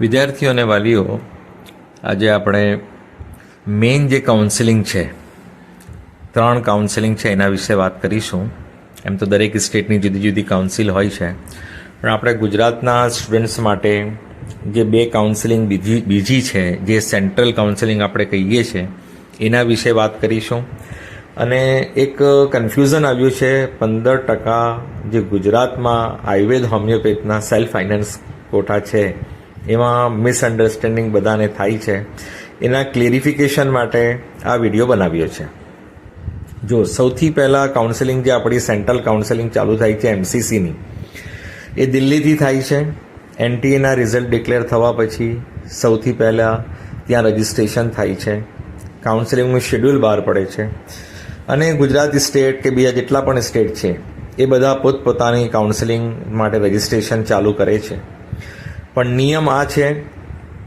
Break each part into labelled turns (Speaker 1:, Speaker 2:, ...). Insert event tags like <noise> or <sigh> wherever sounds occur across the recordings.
Speaker 1: વિદ્યાર્થીઓ અને વાલીઓ, આજે આપણે મેઇન જે કાઉન્સિલિંગ છે, ત્રણ કાઉન્સિલિંગ છે એના વિશે વાત કરીશું. એમ તો દરેક સ્ટેટની જુદી જુદી કાઉન્સિલ હોય છે. પણ આપણે ગુજરાતના સ્ટુડન્ટ્સ માટે જે બે કાઉન્સિલિંગ બીજી બીજી છે, જે સેન્ટ્રલ કાઉન્સિલિંગ આપણે કહીએ છીએ એના વિશે વાત કરીશું. અને એક કન્ફ્યુઝન આવ્યું છે, પંદર ટકા જે ગુજરાતમાં આયુર્વેદ હોમિયોપેથના સેલ્ફ ફાઇનાન્સ કોટા છે એમાં મિસઅન્ડરસ્ટેન્ડિંગ બધાને થાય છે. એના ક્લેરિફિકેશન માટે આ વીડિયો બનાવ્યો છે. જો, સૌથી પહેલાં કાઉન્સેલિંગ જે આપણી સેન્ટ્રલ કાઉન્સેલિંગ ચાલુ થાય છે એમસીસીની એ દિલ્હીથી થાય છે. એનટીએના રિઝલ્ટ ડિક્લેર થવા પછી સૌથી પહેલાં ત્યાં રજિસ્ટ્રેશન થાય છે. કાઉન્સેલિંગનું શેડ્યુલ બહાર પડે છે. અને ગુજરાત સ્ટેટ કે બીજા જેટલા પણ સ્ટેટ છે, એ બધા પોતપોતાની કાઉન્સેલિંગ માટે રજિસ્ટ્રેશન ચાલુ કરે છે. પણ નિયમ આ છે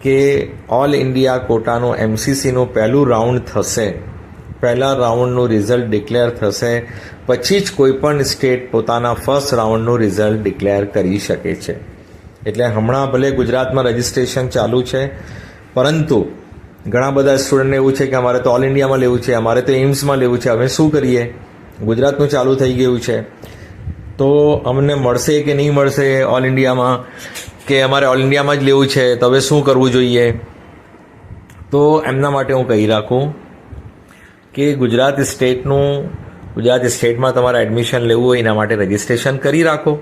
Speaker 1: કે ઓલ ઇન્ડિયા કોટાનું એમસીસીનું પહેલું રાઉન્ડ થશે. પહેલા રાઉન્ડનું રિઝલ્ટ ડિક્લેર થશે. પછી જ કોઈપણ સ્ટેટ પોતાના ફર્સ્ટ રાઉન્ડનું રિઝલ્ટ ડિક્લેર કરી શકે છે. એટલે હમણાં ભલે ગુજરાતમાં રજિસ્ટ્રેશન ચાલુ છે, પરંતુ ઘણા બધા સ્ટુડન્ટને એવું છે કે અમારે તો ઓલ ઇન્ડિયામાં લેવું છે, અમારે તો એમ્સમાં લેવું છે, હવે શું કરીએ? ગુજરાતનું ચાલુ થઈ ગયું છે. તો અમને મળશે કે નહીં મળશે ઓલ ઇન્ડિયામાં કે અમારે ઓલ ઇન્ડિયામાં જ લેવું છે, તો હવે શું કરવું જોઈએ? તો એમના માટે હું કહી રાખું કે ગુજરાત સ્ટેટનું, ગુજરાત સ્ટેટમાં તમારે એડમિશન લેવું હોય એના માટે રજિસ્ટ્રેશન કરી રાખો.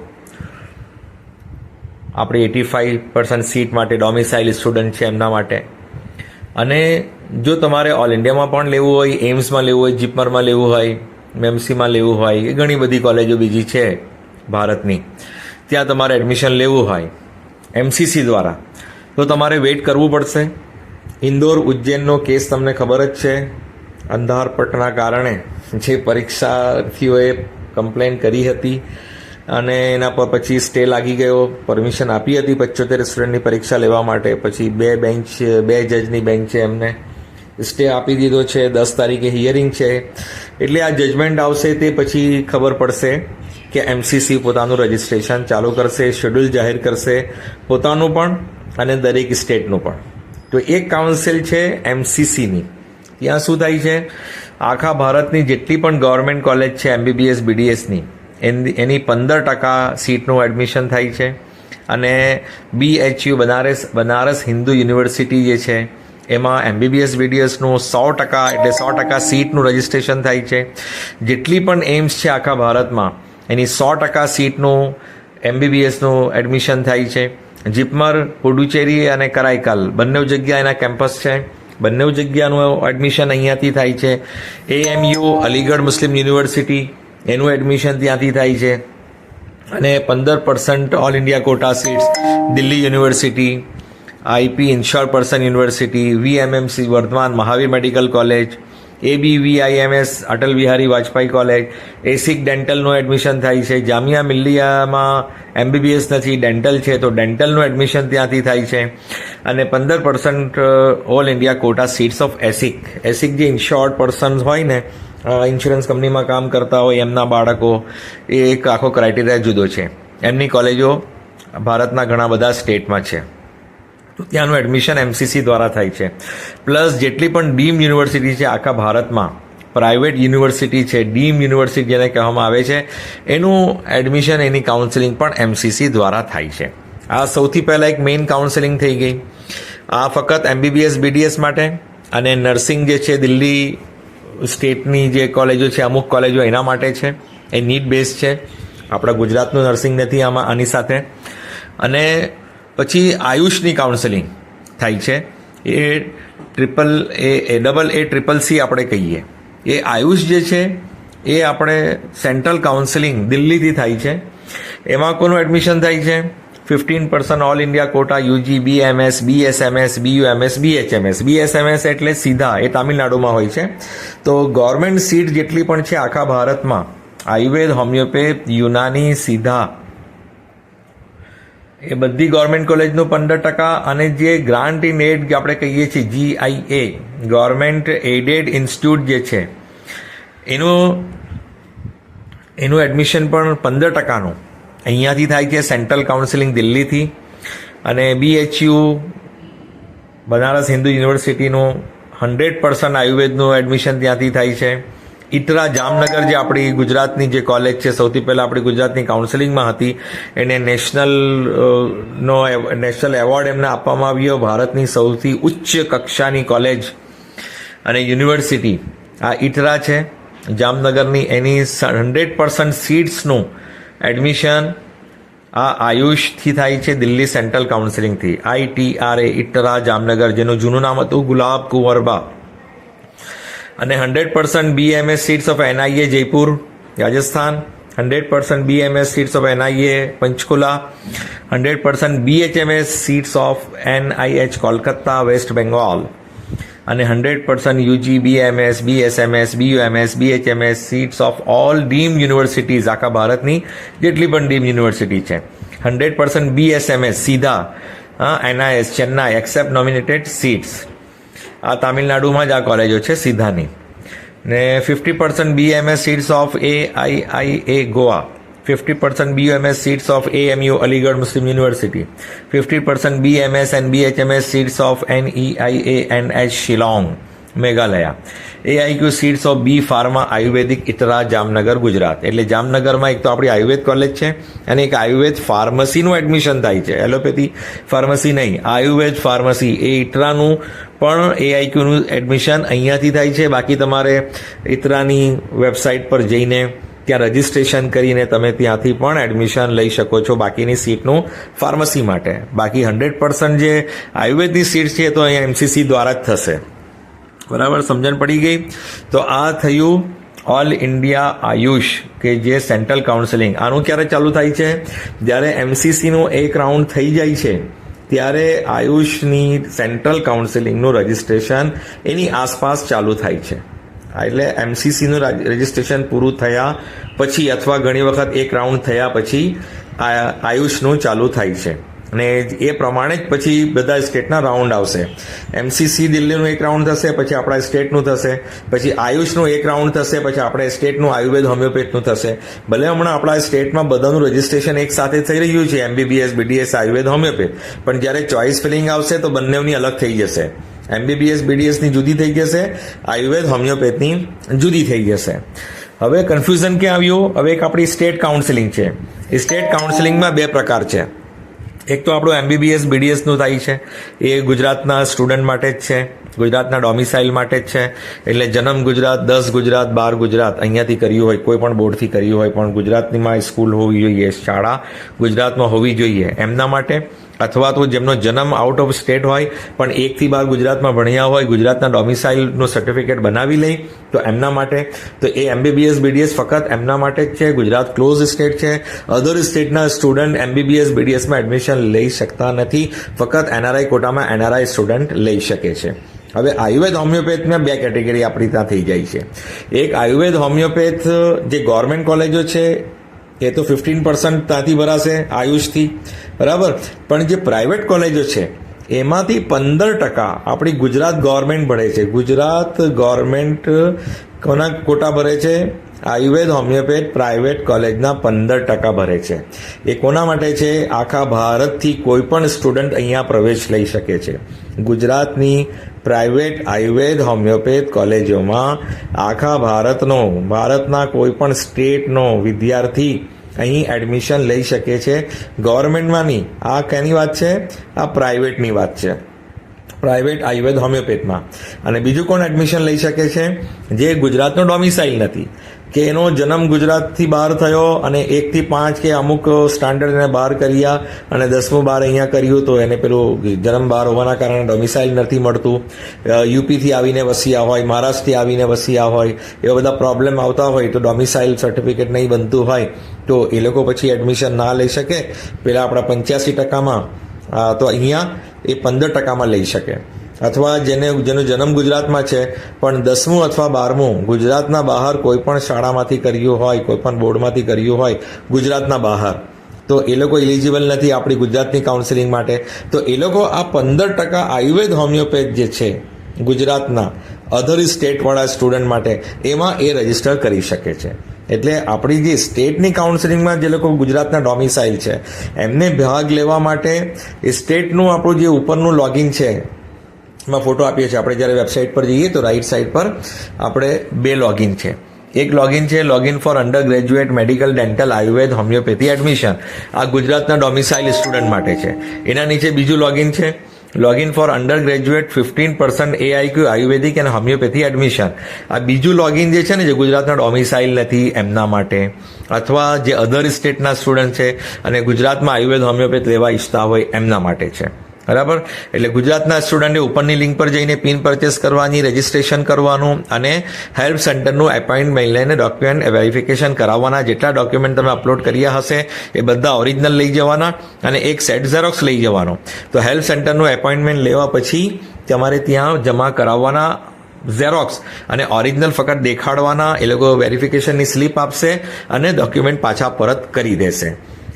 Speaker 1: આપણે એટી ફાઇવ પર્સન્ટ સીટ માટે ડોમિસાઇલ સ્ટુડન્ટ છે એમના માટે. અને જો તમારે ઓલ ઇન્ડિયામાં પણ લેવું હોય એમ્સમાં લેવું હોય જીપમરમાં લેવું હોય મેમસીમાં લેવું હોય, એ ઘણી બધી કોલેજો બીજી છે ભારતની. ત્યાં તમારે એડમિશન લેવું હોય. એમસીસી દ્વારા. તો તમારે વેઇટ કરવું પડશે. ઇન્દોર ઉજ્જૈનનો કેસ તમને ખબર જ છે. અંધારપટના કારણે જે પરીક્ષાર્થીઓએ કમ્પ્લેન કરી હતી અને એના પર પછી સ્ટે લાગી ગયો. પરમિશન આપી હતી પંચોતેર સ્ટુડન્ટની પરીક્ષા લેવા માટે. પછી બે બેન્ચ બે જજની બેન્ચ છે એમને સ્ટે આપી દીધો છે. દસ તારીખે હિયરિંગ છે. એટલે આ જજમેન્ટ આવશે તે પછી ખબર પડશે. કે એમસીસી પોતાનું રજિસ્ટ્રેશન ચાલુ કરશે શેડ્યુલ જાહેર કરશે, પોતાનું પણ અને દરેક સ્ટેટનું પણ. તો એક કાઉન્સિલ છે એમસીસીની ત્યાં શું થાય છે? આખા ભારતની જેટલી પણ ગવર્મેન્ટ કોલેજ છે એમબીબીએસ બીડીએસની એની પંદર ટકા સીટનું એડમિશન થાય છે. અને બીએચયુ બનારસ બનારસ હિન્દુ યુનિવર્સિટી જે છે, એમાં એમબીબીએસ બીડીએસનું સો ટકા એટલે સો ટકા સીટનું રજિસ્ટ્રેશન થાય છે. જેટલી પણ એમ્સ છે આખા ભારતમાં એની સો ટકા સીટનું એમબીબીએસનું એડમિશન થાય છે. જીપમર, પુડુચેરી અને કરાઈકલ. બંને જગ્યા એના કેમ્પસ છે. બંને જગ્યાનું એડમિશન અહીંયાથી થાય છે. એએમયુ અલીગઢ મુસ્લિમ યુનિવર્સિટી, એનું એડમિશન ત્યાંથી થાય છે. અને પંદર percent all India quota seats Delhi university IP insure person university VMMC Vardhman, Mahavir medical college ABVIMS Atal Bihari Vajpayee college ESIC ડેન્ટલનું admission થાય છે. જામિયા મિલ્લિયામાં એમબીબીએસ નથી ડેન્ટલ છે. તો ડેન્ટલનું એડમિશન ત્યાંથી થાય છે. અને પંદર percent all India quota seats of ESIC ESIC જે ઇન્શ્યોર્ડ પર્સન્સ હોય ને ઇન્સ્યોરન્સ કંપનીમાં કામ કરતા હોય, એમના બાળકો, એ એક આખો ક્રાઇટેરિયા જુદો છે. એમની કોલેજો ભારતના ઘણા બધા સ્ટેટમાં છે. તો ત્યાંનું એડમિશન એમસીસી દ્વારા થાય છે. પ્લસ જેટલી પણ ડીમ યુનિવર્સિટી છે આખા ભારતમાં પ્રાઇવેટ યુનિવર્સિટી છે ડીમ યુનિવર્સિટી જેને કહેવામાં આવે છે, એનું એડમિશન એની કાઉન્સેલિંગ પણ એમસીસી દ્વારા થાય છે. આ સૌથી પહેલાં એક મેઇન કાઉન્સેલિંગ થઈ ગઈ. આ ફક્ત એમબીબીએસ બીડીએસ માટે અને નર્સિંગ જે છે દિલ્હી સ્ટેટની જે કોલેજો છે, અમુક કોલેજો એના માટે છે. એ નીટ બેઝ છે. આપણા ગુજરાતનું નર્સિંગ નથી આમાં, આની સાથે. અને પછી આયુષની કાઉન્સેલિંગ થાય છે. A triple A A double A triple C આપણે કહીએ. એ આયુષ જે છે, એ આપણે સેન્ટ્રલ કાઉન્સેલિંગ દિલ્હીથી થાય છે. એમાં કોનું એડમિશન થાય છે? Fifteen percent all India quota UG BMS BSMS BUMS BHMS BSMS એટલે સીધા, એ તામિલનાડુમાં હોય છે. તો ગવર્મેન્ટ સીટ જેટલી પણ છે આખા ભારતમાં, આયુર્વેદ હોમિયોપેથ યુનાની સીધા એ બધી ગવર્મેન્ટ કોલેજનું પંદર ટકા અને જે ગ્રાન્ટ ઇન એડ આપણે કહીએ છીએ જીઆઈએ ગવર્મેન્ટ એડેડ ઇન્સ્ટિટ્યૂટ જે છે, એનું એનું એડમિશન પણ પંદર ટકાનું. અહીંયાથી થાય છે સેન્ટ્રલ કાઉન્સિલિંગ દિલ્હીથી અને બીએચયુ બનારસ હિન્દુ યુનિવર્સિટીનું હંડ્રેડ પર્સન્ટ આયુર્વેદનું એડમિશન ત્યાંથી થાય છે. ઇટરા જામનગર જે આપણી ગુજરાતની જે કોલેજ છે, સૌથી પહેલાં આપણી ગુજરાતની કાઉન્સેલિંગમાં હતી. એને નેશનલ નો નેશનલ એવોર્ડ એમને આપવામાં આવ્યો. ભારતની સૌથી ઉચ્ચ કક્ષાની કોલેજ અને યુનિવર્સિટી આ ઇટરા છે. જામનગરની એની હંડ્રેડ પર્સન્ટ સીટ્સનું એડમિશન આ આયુષથી થાય છે, દિલ્હી સેન્ટ્રલ કાઉન્સિલિંગથી આઈટીઆરએ ઇટરા જામનગર, જેનું જૂનું નામ હતું ગુલાબ કુંવરબા. અને hundred percent BMS seats of NIA Jaipur, Rajasthan. Hundred percent BMS seats of NIA Panchkula. Hundred percent BHMS seats of NIH Kolkata West Bengal અને hundred percent UG BMS BSMS BUMS BHMS seats of all deemed universities આખા ભારતની, જેટલી પણ deemed university છે. Hundred percent BSMS Siddha NIS Chennai except nominated seats આ તામિલનાડુમાં જ આ કોલેજો છે સીધાની ને fifty percent BMS seats of A I I A Goa fifty percent BUMS seats of AMU Aligarh Muslim university fifty percent BMS and BHMS seats of N E I A N H Shillong Meghalaya. AIQ seats of B pharma Ayurvedic ITRA Jamnagar Gujarat એટલે જામનગરમાં એક તો આપણી Ayurveda college છે અને એક Ayurveda ફાર્મસીનું admission થાય છે. એલોપેથી ફાર્મસી નહીં આયુર્વેદ ફાર્મસી એ ઇટરાનું પણ એઆઈક્યુનું એડમિશન અહીંયાથી થાય છે. બાકી તમારે ઇતરાની વેબસાઇટ પર જઈને ત્યાં રજિસ્ટ્રેશન કરીને તમે ત્યાંથી પણ એડમિશન લઈ શકો છો બાકીની સીટનું ફાર્મસી માટે. બાકી હંડ્રેડ પર્સન્ટ જે આયુર્વેદની સીટ છે તો અહીંયા એમસીસી દ્વારા જ થશે. બરાબર, સમજણ પડી ગઈ? તો આ થયું ઓલ ઇન્ડિયા આયુષ કે જે સેન્ટ્રલ કાઉન્સિલિંગ આનું ક્યારે ચાલુ થાય છે? જ્યારે એમસીસીનું એક રાઉન્ડ થઈ જાય છે, ત્યારે આયુષની સેન્ટ્રલ કાઉન્સિલિંગનું રજિસ્ટ્રેશન એની આસપાસ ચાલુ થાય છે. એટલે એમસીસીનું રજિસ્ટ્રેશન પૂરું થયા પછી, અથવા ઘણી વખત એક રાઉન્ડ થયા પછી આયુષનું ચાલુ થાય છે. અને એ પ્રમાણે જ પછી બધા સ્ટેટના રાઉન્ડ આવશે. એમસીસી દિલ્હીનું એક રાઉન્ડ થશે, પછી આપણા સ્ટેટનું થશે, પછી આયુષનું એક રાઉન્ડ થશે, પછી આપણે સ્ટેટનું આયુર્વેદ, હોમિયોપેથનું થશે. ભલે હમણાં આપણા સ્ટેટમાં બધાનું રજિસ્ટ્રેશન એક સાથે થઈ રહ્યું છે એમબીબીએસ બીડીએસ આયુર્વેદ, હોમિયોપેથ. પણ જ્યારે ચોઇસ ફિલિંગ આવશે તો બંનેની અલગ થઈ જશે. એમબીબીએસ બીડીએસની જુદી થઈ જશે, આયુર્વેદ, હોમિયોપેથની જુદી થઈ જશે. હવે કન્ફ્યુઝન ક્યાં આવ્યું? હવે એક આપણી સ્ટેટ કાઉન્સિલિંગ છે. એ સ્ટેટ કાઉન્સિલિંગમાં બે પ્રકાર છે. એક તો આપણું એમબીબીએસ બીડીએસનું થાય છે. એ ગુજરાતના સ્ટુડન્ટ માટે જ છે. ગુજરાતના ડોમિસાઇલ માટે જ છે. એટલે જન્મ ગુજરાત, દસ ગુજરાત, બાર ગુજરાત અહીંયાથી કર્યું હોય, કોઈ પણ બોર્ડથી કર્યું હોય, પણ ગુજરાતનીમાં સ્કૂલ હોવી જોઈએ, શાળા ગુજરાતમાં હોવી જોઈએ. એમના માટે અથવા તો જેમનો જન્મ આઉટ ઓફ સ્ટેટ હોય, પણ એકથી બાર ગુજરાતમાં ભણ્યા હોય, ગુજરાતના ડોમિસાઇલનું સર્ટિફિકેટ બનાવી લે તો એમના માટે, તો એ એમબીબીએસ બીડીએસ ફક્ત એમના માટે જ છે. ગુજરાત ક્લોઝ સ્ટેટ છે. અધર સ્ટેટના સ્ટુડન્ટ એમબીબીએસ બીડીએસમાં એડમિશન લઈ શકતા નથી. ફક્ત એનઆરઆઈ કોટામાં એનઆરઆઈ સ્ટુડન્ટ લઈ શકે છે. હવે આયુર્વેદ હોમિયોપેથમાં બે કેટેગરી આપણી ત્યાં થઈ જાય છે. એક આયુર્વેદ, હોમિયોપેથ, જે ગવર્મેન્ટ કોલેજો છે, એ તો ફિફ્ટીન પર્સન્ટ ત્યાંથી ભરાશે આયુષથી. બરાબર? પણ જે પ્રાઇવેટ કોલેજો છે, એમાંથી પંદર ટકા આપણી ગુજરાત ગવર્મેન્ટ ભરે છે. ગુજરાત ગવર્મેન્ટ કોના કોટા ભરે છે? આયુર્વેદ હોમિયોપેથ પ્રાઇવેટ કોલેજના પંદર ટકા ભરે છે. એ કોના માટે છે? આખા ભારતથી કોઈ પણ સ્ટુડન્ટ અહીંયા પ્રવેશ લઈ શકે છે. ગુજરાતની પ્રાઇવેટ આયુર્વેદ હોમિયોપેથ કોલેજોમાં આખા ભારતનો, ભારતના કોઈ પણ સ્ટેટનો વિદ્યાર્થી અહીં એડમિશન લઈ શકે છે. ગવર્મેન્ટમાં નહીં આ કેની વાત છે? આ પ્રાઇવેટની વાત છે. પ્રાઇવેટ આયુર્વેદ હોમિયોપેથમાં અને બીજું કોણ એડમિશન લઈ શકે છે? જે ગુજરાતનો ડોમિસાઇલ નથી. કે એનો જન્મ ગુજરાતથી બહાર થયો અને એકથી પાંચ કે અમુક સ્ટાન્ડર્ડ એને બહાર કર્યા અને દસમું બાર અહીંયા કર્યું તો એને પેલું જન્મ બહાર હોવાના કારણે ડોમિસાઇલ નથી મળતું. યુપીથી આવીને વસ્યા હોય, મહારાષ્ટ્રથી આવીને વસ્યા હોય, એવા બધા પ્રોબ્લેમ આવતા હોય તો ડોમિસાઇલ સર્ટિફિકેટ નહીં બનતું હોય તો એ લોકો પછી એડમિશન ના લઈ શકે. પેલા આપણા પંચ્યાસી ટકામાં તો અહીંયા એ પંદર ટકામાં લઈ શકે. અથવા જેને જેનો જન્મ ગુજરાતમાં છે, પણ દસમું અથવા બારમું ગુજરાતના બહાર કોઈ પણ શાળામાંથી કર્યું હોય, કોઈ પણ બોર્ડમાંથી કર્યું હોય, ગુજરાતના બહાર. તો એ લોકો એલિજિબલ નથી આપણી ગુજરાતની કાઉન્સિલિંગ માટે. તો એ લોકો આ પંદર ટકા આયુર્વેદ હોમિયોપેથ જે છે, ગુજરાતના અધર સ્ટેટવાળા સ્ટુડન્ટ માટે, એમાં એ રજિસ્ટર કરી શકે છે. એટલે આપણી જે સ્ટેટની કાઉન્સિલિંગમાં જે લોકો ગુજરાતના ડોમિસાઇલ છે, એમને ભાગ લેવા માટે એ સ્ટેટનું આપણું જે ઉપરનું લોગિન છે એમાં ફોટો આપીએ છીએ. આપણે જ્યારે વેબસાઇટ પર જઈએ તો રાઈટ સાઈડ પર આપણે બે લોગિન છે. એક લોગિન છે login for undergraduate medical dental Ayurveda homeopathy admission આ ગુજરાતના ડોમિસાઇલ સ્ટુડન્ટ માટે છે. એના નીચે બીજું લોગિન છે. Login for undergraduate fifteen percent AIQ Ayurvedic અને હોમિયોપેથી એડમિશન આ બીજું લોગિન જે છે ને, જે ગુજરાતના ડોમિસાઇલ નથી એમના માટે, અથવા જે અધર સ્ટેટના સ્ટુડન્ટ છે અને ગુજરાતમાં આયુર્વેદ હોમિયોપેથ લેવા ઈચ્છતા હોય એમના માટે છે. બરાબર? એટલે ગુજરાતના સ્ટુડન્ટે ઉપરની લિંક પર જઈને પિન પરચેસ કરવાની રજિસ્ટ્રેશન કરવાનું અને હેલ્પ સેન્ટરનું એપોઇન્ટમેન્ટ લઈને ડોક્યુમેન્ટ વેરિફિકેશન કરાવવાના. જેટલા ડોક્યુમેન્ટ તમે અપલોડ કર્યા હશે, એ બધા ઓરિજિનલ લઈ જવાના અને એક સેટ ઝેરોક્સ લઈ જવાનો. તો હેલ્પ સેન્ટરનું એપોઇન્ટમેન્ટ લેવા પછી તમારે ત્યાં જમા કરાવવાના ઝેરોક્સ અને ઓરિજિનલ ફક્ત દેખાડવાના, એ લોકો વેરિફિકેશનની સ્લીપ આપશે અને ડોક્યુમેન્ટ પાછા પરત કરી દેશે.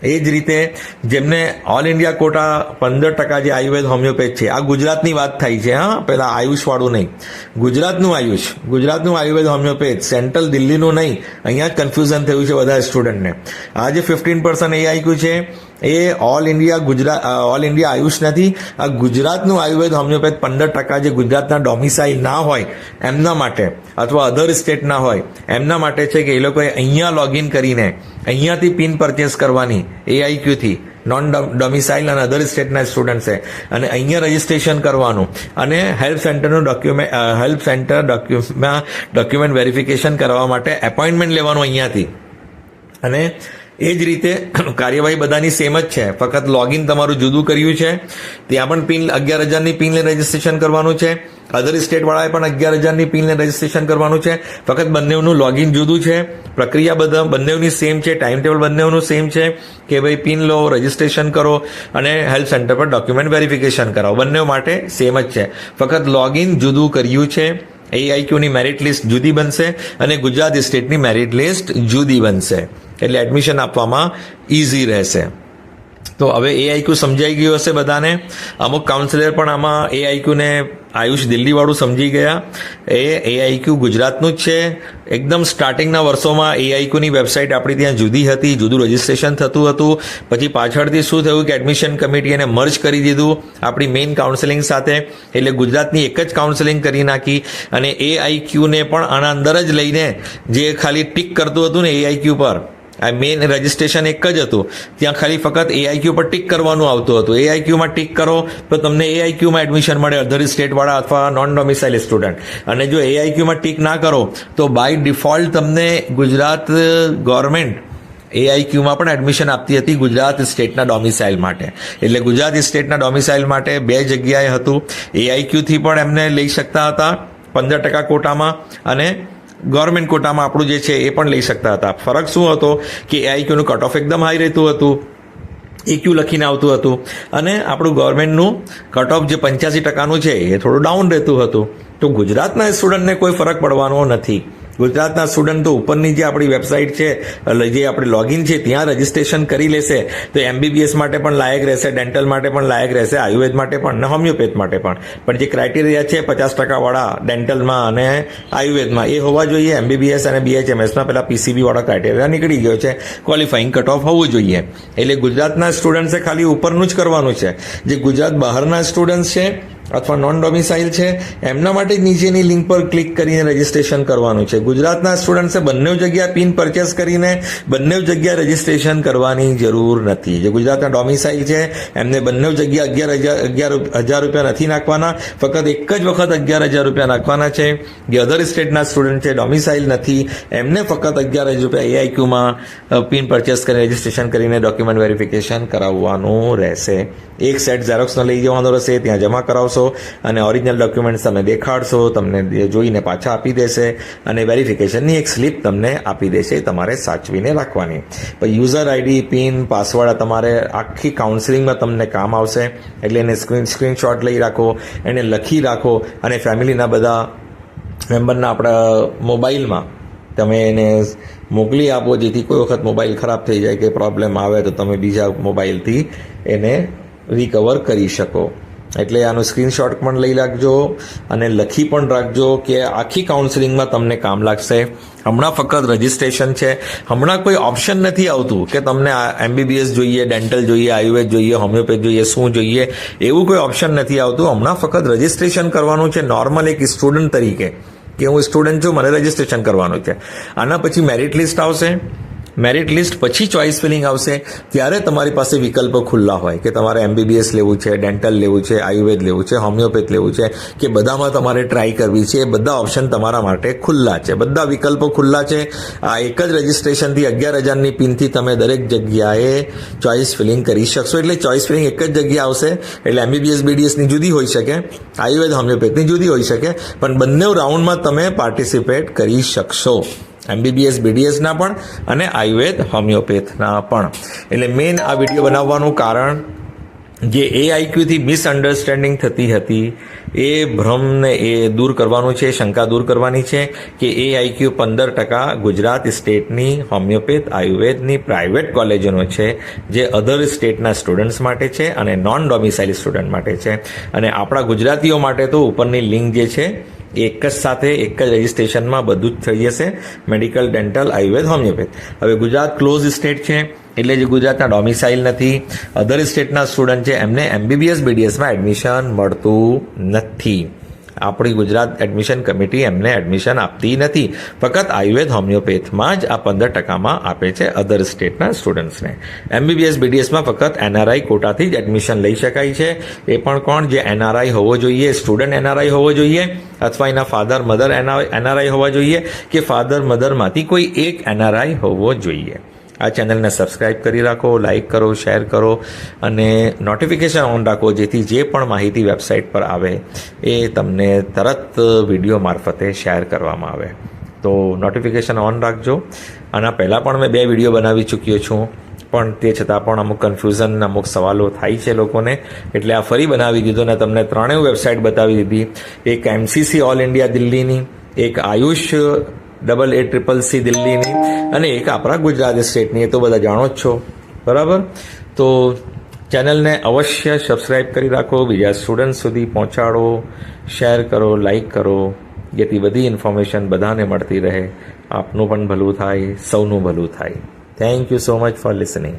Speaker 1: એ જ રીતે જેમને ઓલ ઇન્ડિયા કોટા પંદર ટકા જે આયુર્વેદ હોમિયોપેથ છે, આ ગુજરાતની વાત થાય છે, હા, પહેલાં આયુષવાળું નહીં. ગુજરાતનું આયુષ, ગુજરાતનું આયુર્વેદ હોમિયોપેથ સેન્ટ્રલ દિલ્હીનું નહીં. અહીંયા જ કન્ફ્યુઝન થયું છે બધા સ્ટુડન્ટને આ જે ફિફ્ટીન પર્સન્ટ એ આવ્યું છે એ all India Gujarat all India AYUSH નથી. આ ગુજરાતનું આયુર્વેદ હોમિયોપેથ પંદર ટકા જે ગુજરાતના ડોમિસાઇલ ના હોય, એમના માટે અથવા અધર સ્ટેટના હોય, એમના માટે છે કે એ લોકોએ અહીંયા લોગિન કરીને, અહીંયાથી પિન પરચેસ કરવાની એઆઈક્યુથી નોન ડોમિસાઇલ અને અધર સ્ટેટના સ્ટુડન્ટ્સે અને અહીંયા રજિસ્ટ્રેશન કરવાનું. અને હેલ્પ સેન્ટરનું ડોક્યુમેન્ટ હેલ્પ સેન્ટર ડોક્યુમાં ડોક્યુમેન્ટ વેરિફિકેશન કરવા માટે એપોઇન્ટમેન્ટ લેવાનું અહીંયાથી. અને એ જ રીતે <clears throat> કાર્યવાહી બધાની સેમ જ છે. ફક્ત લોગિન તમારું જુદું કર્યું છે. ત્યાં પણ પિન અગિયાર હજારની પિનને રજિસ્ટ્રેશન કરવાનું છે. અધર સ્ટેટવાળાએ પણ અગિયાર હજારની પિનને રજિસ્ટ્રેશન કરવાનું છે. ફક્ત બંનેનું લોગિન જુદું છે. પ્રક્રિયા બધા બંનેની સેમ છે. ટાઈમ ટેબલ બંનેનું સેમ છે કે ભાઈ પિન લો રજિસ્ટ્રેશન કરો અને હેલ્થ સેન્ટર પર ડોક્યુમેન્ટ વેરિફિકેશન કરાવો. બંને માટે સેમ જ છે. ફક્ત લોગિન જુદું કર્યું છે. એઆઈક્યુની મેરિટ લિસ્ટ જુદી બનશે અને ગુજરાત સ્ટેટની મેરિટ લિસ્ટ જુદી બનશે. એટલે એડમિશન આપવામાં ઇઝી રહેશે. તો હવે એઆઈક્યુ સમજાઈ ગયું હશે બધાને. અમુક કાઉન્સિલર પણ આમાં એઆઈક્યુને આયુષ દિલ્હીવાળું સમજી ગયા. એ એઆઈક્યુ ગુજરાતનું જ છે. એકદમ સ્ટાર્ટિંગના વર્ષોમાં એઆઈક્યુની વેબસાઇટ આપણી ત્યાં જુદી હતી, જુદું રજિસ્ટ્રેશન થતું હતું. પછી પાછળથી શું થયું કે એડમિશન કમિટી એને મર્જ કરી દીધું. આપણી મેઇન કાઉન્સેલિંગ સાથે, એટલે ગુજરાતની એક જ કાઉન્સેલિંગ કરી નાખી. અને એઆઈક્યુને પણ આના અંદર જ લઈને જે ખાલી ટીક કરતું હતું ને એઆઈક્યુ પર આ મેઇન રજિસ્ટ્રેશન એક જ હતું. ત્યાં ખાલી ફક્ત એઆઈક્યુ પર ટીક કરવાનું આવતું હતું. એઆઈક્યુમાં ટીક કરો તો તમને એઆઈક્યુમાં એડમિશન મળે, અધર સ્ટેટવાળા અથવા નોન ડોમિસાઇલ સ્ટુડન્ટ અને જો એઆઈક્યુમાં ટીક ના કરો, તો બાય ડિફોલ્ટ તમને ગુજરાત ગવર્મેન્ટ એઆઈક્યુમાં પણ એડમિશન આપતી હતી ગુજરાત સ્ટેટના ડોમિસાઇલ માટે. એટલે ગુજરાત સ્ટેટના ડોમિસાઇલ માટે બે જગ્યાએ હતું. એઆઈક્યુથી પણ એમને લઈ શકતા હતા, પંદર ટકા કોટામાં અને ગવર્મેન્ટ કોટામાં આપણું જે છે એ પણ લઈ શકતા હતા. ફરક શું હતો કે એઆઈક્યુનું કટ ઓફ એકદમ હાઈ રહેતું હતું એક્યુ લખીને આવતું હતું અને આપણું ગવર્મેન્ટનું કટ ઓફ જે પંચ્યાસી ટકાનું છે એ થોડું ડાઉન રહેતું હતું. તો ગુજરાતના સ્ટુડન્ટને કોઈ ફરક પડવાનો નથી. ગુજરાતના સ્ટુડન્ટ ઉપરની જે આપણી વેબસાઇટ છે જે આપણે લોગિન છે, ત્યાં રજીસ્ટ્રેશન કરી લેશે. તો એમબીબીએસ માટે પણ લાયક રહેશે ડેન્ટલ માટે પણ લાયક રહેશે, આયુર્વેદ માટે પણ, અને હોમિયોપેથ માટે પણ. પણ જે ક્રાઇટેરિયા છે, પચાસ ટકાવાળા ડેન્ટલમાં અને આયુર્વેદમાં, એ હોવા જોઈએ એમબીબીએસ અને બીએચએમએસમાં પહેલાં પીસીબી વાળા ક્રાઇટેરિયા નીકળી ગયો છે. ક્વોલિફાઇંગ કટ ઓફ હોવું જોઈએ. એટલે ગુજરાતના સ્ટુડન્ટ્સે ખાલી ઉપરનું જ કરવાનું છે. જે ગુજરાત બહારના સ્ટુડન્ટ્સ છે અથવા નોન ડોમિસાઇલ છે, એમના માટે નીચેની લિંક પર ક્લિક કરીને રજીસ્ટ્રેશન કરવાનું છે. ગુજરાતના સ્ટુડન્ટ્સે બંને જગ્યા પિન પરચેસ કરીને બંને જગ્યા રજીસ્ટ્રેશન કરવાની જરૂર નથી. જે ગુજરાતના ડોમિસાઇલ છે, એમને બંને જગ્યા અગિયાર હજાર અગિયાર હજાર રૂપિયા નથી નાખવાના. ફક્ત એક જ વખત અગિયાર હજાર રૂપિયા નાખવાના છે. જે અધર સ્ટેટના સ્ટુડન્ટ છે ડોમિસાઇલ નથી, એમને ફક્ત અગિયાર હજાર રૂપિયા એઆઈક્યુમાં પિન પરચેસ કરીને રજીસ્ટ્રેશન કરીને ડોક્યુમેન્ટ વેરિફિકેશન કરાવવાનું રહેશે. એક સેટ ઝેરોક્સનો લઈ જવાનો રહેશે, ત્યાં જમા કરાવશો. અને ઓરિજિનલ ડોક્યુમેન્ટ્સ તમે દેખાડશો, તમને જોઈને પાછા આપી દેશે અને વેરિફિકેશનની એક સ્લિપ તમને આપી દેશે તમારે સાચવીને રાખવાની. પછી યુઝર આઈડી પિન પાસવર્ડ તમારે આખી કાઉન્સિલિંગમાં તમને કામ આવશે. એટલે એને સ્ક્રીન સ્ક્રીનશોટ લઈ રાખો, એને લખી રાખો અને ફેમિલીના બધા મેમ્બરના આપણા મોબાઈલમાં તમે એને મોકલી આપો, જેથી કોઈ વખત મોબાઈલ ખરાબ થઈ જાય કે પ્રોબ્લેમ આવે તો તમે બીજા મોબાઈલથી એને રિકવર કરી શકો. એટલે આનો સ્ક્રીનશોટ પણ લઈ રાખજો અને લખી પણ રાખજો કે આખી કાઉન્સિલિંગમાં તમને કામ લાગશે. હમણાં ફક્ત રજિસ્ટ્રેશન છે. હમણાં કોઈ ઓપ્શન નથી આવતું કે તમને એમબીબીએસ જોઈએ ડેન્ટલ જોઈએ, આયુર્વેદ જોઈએ હોમિયોપેથ જોઈએ, શું જોઈએ, એવું કોઈ ઓપ્શન નથી આવતું. હમણાં ફક્ત રજિસ્ટ્રેશન કરવાનું છે નોર્મલ એક સ્ટુડન્ટ તરીકે. કે હું સ્ટુડન્ટ છું, મને રજિસ્ટ્રેશન કરવાનું છે. આના પછી મેરિટ લિસ્ટ આવશે. મેરિટ લિસ્ટ પછી ચોઇસ ફિલિંગ આવશે, ત્યારે તમારી પાસે વિકલ્પો ખુલ્લા હોય કે તમારે એમબીબીએસ લેવું છે ડેન્ટલ લેવું છે, આયુર્વેદ લેવું છે હોમિયોપેથ લેવું છે, કે બધામાં તમારે ટ્રાય કરવી છે, એ બધા ઓપ્શન તમારા માટે ખુલ્લા છે. બધા વિકલ્પો ખુલ્લા છે. આ એક જ રજિસ્ટ્રેશનથી અગિયાર હજારની પિનથી તમે દરેક જગ્યાએ ચોઇસ ફિલિંગ કરી શકશો. એટલે ચોઇસ ફિલિંગ એક જ જગ્યા આવશે. એટલે એમબીબીએસ બીડીએસની જુદી હોઈ શકે, આયુર્વેદ હોમિયોપેથની જુદી હોઈ શકે, પણ બંને રાઉન્ડમાં તમે પાર્ટિસિપેટ કરી શકશો. એમબીબીએસ, બીડીએસના પણ અને આયુર્વેદ, હોમિયોપેથના પણ. એટલે મેઇન આ વીડિયો બનાવવાનું કારણ જે એ આઈક્યુથી મિસઅન્ડરસ્ટેન્ડિંગ થતી હતી, એ ભ્રમને એ દૂર કરવાનું છે, શંકા દૂર કરવાની છે કે એ આઈક્યુ પંદર ટકા ગુજરાત સ્ટેટની હોમિયોપેથ, આયુર્વેદની પ્રાઇવેટ કોલેજોનો છે, જે અધર સ્ટેટના સ્ટુડન્ટ્સ માટે છે અને નોન ડોમિસાઇલ સ્ટુડન્ટ માટે છે. અને આપણા ગુજરાતીઓ માટે તો ઉપરની લિંક જે છે એક જ સાથે એક જ રજિસ્ટ્રેશનમાં બધું જ થઈ જશે. મેડિકલ ડેન્ટલ આયુર્વેદ હોમિયોપેથ હવે ગુજરાત ક્લોઝ સ્ટેટ છે, એટલે જે ગુજરાતના ડોમિસાઇલ નથી અધર સ્ટેટના સ્ટુડન્ટ છે, એમને એમબીબીએસ બીડીએસમાં એડમિશન મળતું નથી. આપણી ગુજરાત એડમિશન કમિટી એમને એડમિશન આપતી નથી. ફક્ત આયુર્વેદ, હોમિયોપેથમાં જ આ પંદર ટકામાં આપે છે અધર સ્ટેટના સ્ટુડન્ટ્સને એમબીબીએસ બીડીએસમાં ફક્ત એનઆરઆઈ કોટાથી જ એડમિશન લઈ શકાય છે. એ પણ કોણ? જે એનઆરઆઈ હોવો જોઈએ સ્ટુડન્ટ એનઆરઆઈ હોવો જોઈએ, અથવા એના ફાધર મધર એનઆરઆઈ હોવા જોઈએ, કે ફાધર મધરમાંથી કોઈ એક એનઆરઆઈ હોવો જોઈએ. આ ચેનલને સબસ્ક્રાઇબ કરી રાખો, લાઇક કરો, શેર કરો અને નોટિફિકેશન ઓન રાખો, જેથી જે પણ માહિતી વેબસાઇટ પર આવે એ તમને તરત વીડિયો મારફતે શેર કરવામાં આવે. તો નોટિફિકેશન ઓન રાખજો. આના પહેલાં પણ મેં બે વીડિયો બનાવી ચૂક્યો છું, પણ તે છતાં પણ અમુક કન્ફ્યુઝન અમુક સવાલો થાય છે લોકોને, એટલે આ ફરી બનાવી દીધો ને તમને ત્રણેય વેબસાઇટ બતાવી દીધી. એક એમસીસી ઓલ ઇન્ડિયા દિલ્હીની, એક AYUSH double A triple C દિલ્હીની. અને એક આપણા ગુજરાત સ્ટેટની, એ તો બધા જાણો જ છો. બરાબર? તો ચેનલને અવશ્ય સબસ્ક્રાઈબ કરી રાખો, બીજા સ્ટુડન્ટ સુધી પહોંચાડો શેર કરો લાઈક કરો. જેથી બધી ઇન્ફોર્મેશન બધાને મળતી રહે. આપનું પણ ભલું થાય, સૌનું ભલું થાય. Thank you so much for listening